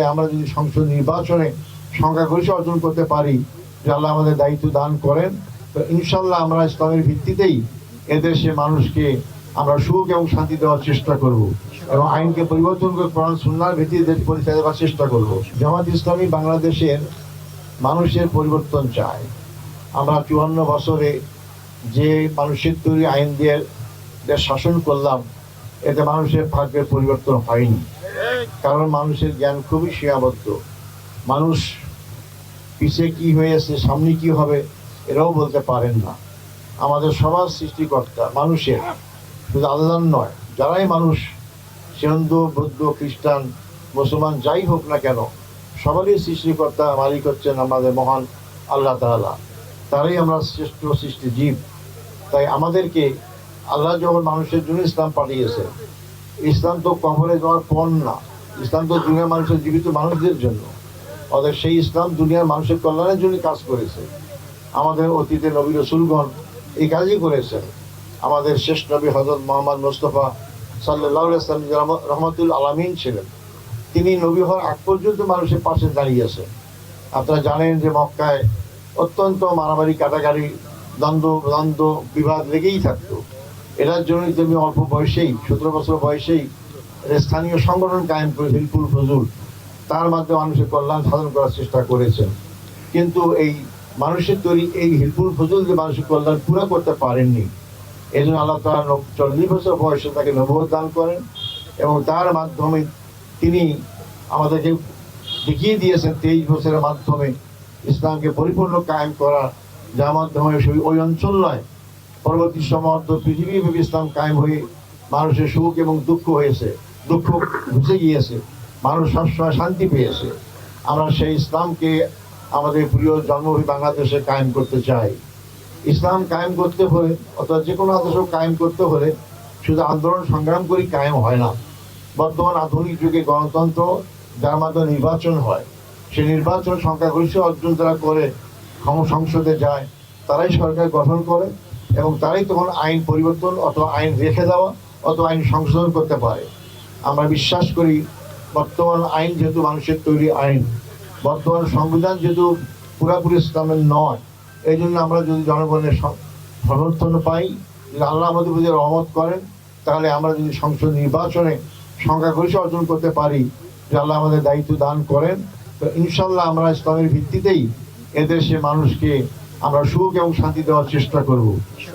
আমরা যদি সংসদ নির্বাচনে সংখ্যাগরিষ্ঠ অর্জন করতে পারি, যে আল্লাহ আমাদের দায়িত্ব দান করেন, তো ইনশাল্লাহ আমরা ইসলামের ভিত্তিতেই এদেশে মানুষকে আমরা সুখ এবং শান্তি দেওয়ার চেষ্টা করব এবং আইনকে পরিবর্তন করে কোরআন, সুন্নার ভিত্তিতে দেশ পরিচয় দেওয়ার চেষ্টা করব। জামাত ইসলামী বাংলাদেশের মানুষের পরিবর্তন চায়। আমরা চুয়ান্ন বছরে যে মানুষের তৈরি আইন দিয়ে দেশ শাসন করলাম, এতে মানুষের ভাগ্যের পরিবর্তন হয়নি। কারণ মানুষের জ্ঞান খুবই সীমাবদ্ধ। মানুষ পিছে কি হয়েছে, সামনে কি হবে, এরাও বলতে পারেন না। আমাদের সবার সৃষ্টিকর্তা, মানুষের, শুধু আল্লাহ নয়, যারাই মানুষ সে হিন্দু, বৌদ্ধ, খ্রিস্টান, মুসলমান, যাই হোক না কেন, সবারই সৃষ্টিকর্তা, মালিক হচ্ছেন আমাদের মহান আল্লাহ তাআলা। তারাই আমরা শ্রেষ্ঠ সৃষ্টি জীব তাই আমাদেরকে আল্লাহ যখন মানুষের জন্য ইসলাম পাঠিয়েছে ইসলাম তো কবরে যাওয়ার পণ না। ইসলাম তো দুনিয়ার মানুষের জীবিত মানুষদের জন্য। অতএব সেই ইসলাম দুনিয়ার মানুষের কল্যাণের জন্য কাজ করেছে। আমাদের অতীতে নবী রসুলগণ এই কাজই করেছেন। আমাদের শেষ নবী হজরত মোহাম্মদ মোস্তফা সাল্লাহ ইসলাম রহমতুল আলমিন ছিলেন। তিনি নবী হওয়ার আগ পর্যন্ত মানুষের পাশে দাঁড়িয়েছেন। আপনারা জানেন যে মক্কায় অত্যন্ত মারামারি কাটাকারি দ্বন্দ্ব দ্বন্দ্ব, বিবাদ লেগেই থাকতো। এটার জন্য তুমি অল্প বয়সেই, সতেরো বছর বয়সেই স্থানীয় সংগঠন কায়েম করে হিলপুল ফজুল তার মাধ্যমে মানুষের কল্যাণ সাধন করার চেষ্টা করেছেন। কিন্তু এই মানুষের তৈরি এই হিলপুল ফজুল যে মানুষের কল্যাণ পুরো করতে পারেননি এই জন্য আল্লাহ তালা চল্লিশ বছর বয়সে তাকে নবদ দান করেন এবং তার মাধ্যমে তিনি আমাদেরকে দেখিয়ে দিয়েছেন তেইশ বছরের মাধ্যমে ইসলামকে পরিপূর্ণ কায়েম করা যার মাধ্যমে ওই অঞ্চল নয় পরবর্তী সমর্থ পৃথিবীব্যাপী ইসলাম কায়েম হয়ে মানুষের সুখ এবং দুঃখ হয়েছে, দুঃখ ঘুষে গিয়েছে, মানুষ সবসময় শান্তি পেয়েছে। আমরা সেই ইসলামকে আমাদের প্রিয় জন্মভূমি বাংলাদেশে কায়েম করতে চাই। ইসলাম কায়েম করতে হলে, অর্থাৎ যে কোনো আদর্শ কায়েম করতে হলে শুধু আন্দোলন সংগ্রাম করি কায়েম হয় না। বর্তমান আধুনিক যুগে গণতন্ত্র, যার মাধ্যমে নির্বাচন হয়, সেই নির্বাচন সংখ্যাগরিষ্ঠ অর্জন যারা করে, সংসদে যায়, তারাই সরকার গঠন করে। এবং তারাই তখন আইন পরিবর্তন অথবা আইন রেখে দেওয়া অথবা আইন সংশোধন করতে পারে। আমরা বিশ্বাস করি, বর্তমান আইন যেহেতু মানুষের তৈরি আইন, বর্তমান সংবিধান যেহেতু পুরাপুরি ইসলামের নয় এই জন্য আমরা যদি জনগণের সমর্থন পাই, যদি আল্লাহ আমাদের প্রতি রহমত করেন, তাহলে আমরা যদি সংসদ নির্বাচনে সংখ্যাগরিষ্ঠ অর্জন করতে পারি যে আল্লাহ আমাদের দায়িত্ব দান করেন, তো ইনশাল্লাহ আমরা ইসলামের ভিত্তিতেই এদেশে মানুষকে আমরা সুখ এবং শান্তি দেওয়ার চেষ্টা করব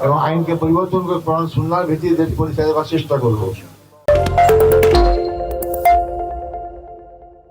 এবং আইনকে পরিবর্তন করে কোরআন, সুন্নার ভিত্তিতে দেশ দেওয়ার চেষ্টা করব।